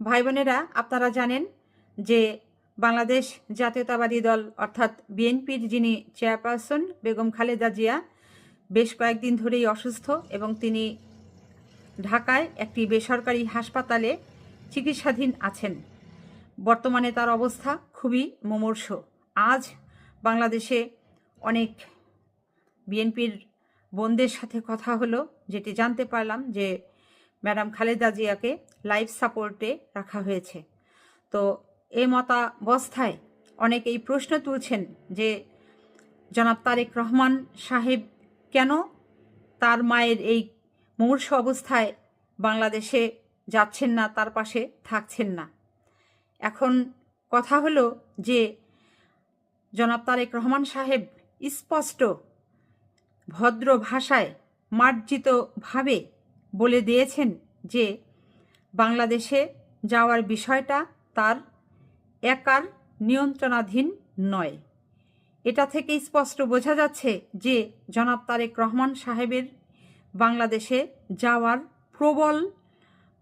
ভাই বোনেরা আপনারা জানেন যে বাংলাদেশ জাতীয়তাবাদী দল, অর্থাৎ বিএনপির যিনি চেয়ারপারসন বেগম খালেদা জিয়া, বেশ কয়েকদিন ধরেই অসুস্থ এবং তিনি ঢাকায় একটি বেসরকারি হাসপাতালে চিকিৎসাধীন আছেন। বর্তমানে তার অবস্থা খুবই মুমূর্ষ। আজ বাংলাদেশে অনেক বিএনপির বোনদের সাথে কথা হলো, যেটি জানতে পারলাম যে ম্যাডাম খালেদা জিয়াকে লাইফ সাপোর্টে রাখা হয়েছে। তো এ মতাবস্থায় অনেকেই প্রশ্ন তুলছেন যে, জনাব তারেক রহমান সাহেব কেন তার মায়ের এই মুমূর্ষ অবস্থায় বাংলাদেশে যাচ্ছেন না, তার পাশে থাকছেন না? এখন কথা হলো যে, জনাব তারেক রহমান সাহেব স্পষ্ট ভদ্র ভাষায় মার্জিতভাবে বলে দিয়েছেন যে বাংলাদেশে যাওয়ার বিষয়টা তার একার নিয়ন্ত্রণাধীন নয়। এটা থেকে স্পষ্ট বোঝা যাচ্ছে যে জনাব তারেক রহমান সাহেবের বাংলাদেশে যাওয়ার প্রবল,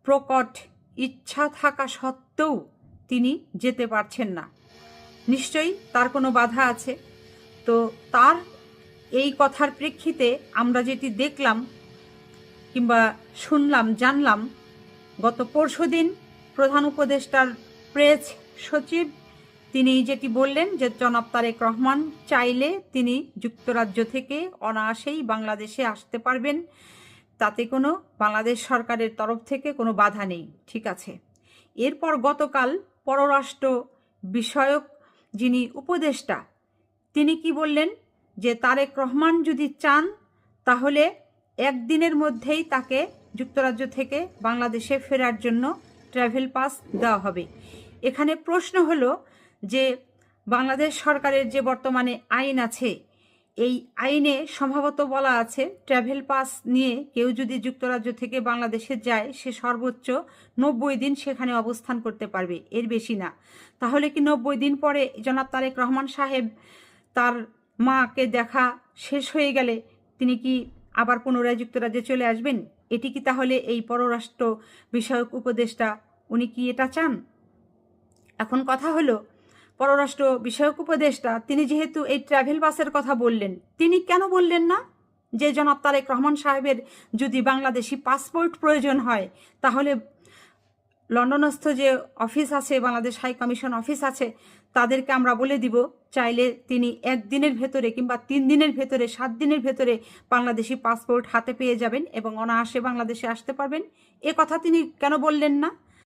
প্রকট ইচ্ছা থাকা সত্ত্বেও তিনি যেতে পারছেন না। নিশ্চয়ই তার কোনো বাধা আছে। তো তার এই কথার প্রেক্ষিতে আমরা যেটি দেখলাম কিংবা শুনলাম, জানলাম, গত পরশুদিন প্রধান উপদেষ্টার প্রেস সচিব, তিনি যেটি বললেন যে জনাব তারেক রহমান চাইলে তিনি যুক্তরাজ্য থেকে অনায়াসেই বাংলাদেশে আসতে পারবেন। তাতে কোনো বাংলাদেশ সরকারের তরফ থেকে কোনো বাধা নেই। ঠিক আছে। এরপর গতকাল পররাষ্ট্র বিষয়ক যিনি উপদেষ্টা, তিনি কি বললেন যে তারেক রহমান যদি চান, তাহলে একদিনের মধ্যেই তাকে যুক্তরাজ্য থেকে বাংলাদেশে ফেরার জন্য ট্রাভেল পাস দেওয়া হবে। এখানে প্রশ্ন হলো যে, বাংলাদেশ সরকারের যে বর্তমানে আইন আছে, এই আইনে সম্ভবত বলা আছে ট্রাভেল পাস নিয়ে কেউ যদি যুক্তরাজ্য থেকে বাংলাদেশে যায়, সে সর্বোচ্চ নব্বই দিন সেখানে অবস্থান করতে পারবে। এর বেশি না। তাহলে কি নব্বই দিন পরে জনাব তারেক রহমান সাহেব তার মাকে দেখা শেষ হয়ে গেলে তিনি কি আবার পুনরায় যুক্তরাজ্যে চলে আসবেন? এটি কি তাহলে এই পররাষ্ট্র বিষয়ক উপদেষ্টা উনি কি এটা চান? এখন কথা হলো, পররাষ্ট্র বিষয়ক উপদেষ্টা, তিনি যেহেতু এই ট্রাভেল বাসের কথা বললেন, তিনি কেন বললেন না? যে জনাব তারেক রহমান সাহেবের যদি বাংলাদেশি পাসপোর্ট প্রয়োজন হয়, তাহলে লন্ডনস্থ যে অফিস আছে, বাংলাদেশ হাই কমিশন অফিস আছে তাদেরকে আমরা বলে দিব, চাইলে তিনি একদিনের ভেতরে কিংবা তিন দিনের ভেতরে, সাত দিনের ভেতরে বাংলাদেশি পাসপোর্ট হাতে পেয়ে যাবেন এবং অনায়াসে বাংলাদেশে আসতে পারবেন। এ কথা তিনি কেন বললেন না?